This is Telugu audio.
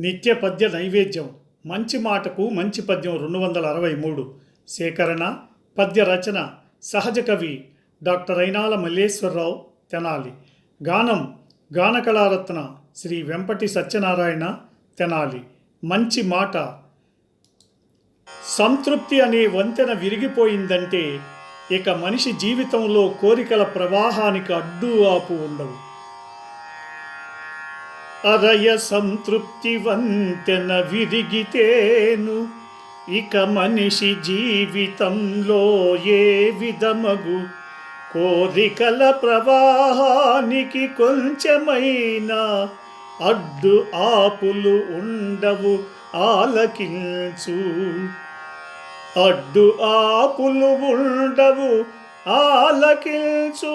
నిత్య పద్య నైవేద్యం. మంచి మాటకు మంచి పద్యం రెండు వందల అరవై మూడు. సేకరణ పద్య రచన సహజ కవి డాక్టర్ అయినాల మల్లేశ్వరరావు తెనాలి. గానం గానకళారత్న శ్రీ వెంపటి సత్యనారాయణ తెనాలి. మంచి మాట. సంతృప్తి అనే వంతెన విరిగిపోయిందంటే ఇక మనిషి జీవితంలో కోరికల ప్రవాహానికి అడ్డు ఆపు ఉండవు. అరయ సంతృప్తివంతెన విరిగితేను. ఇక మనిషి జీవితంలో ఏ విధమగు? కోరికల ప్రవాహానికి కొంచెమైనా అడ్డు ఆపులు ఉండవు ఆలకించు. అడ్డు ఆపులు ఉండవు ఆలకించు.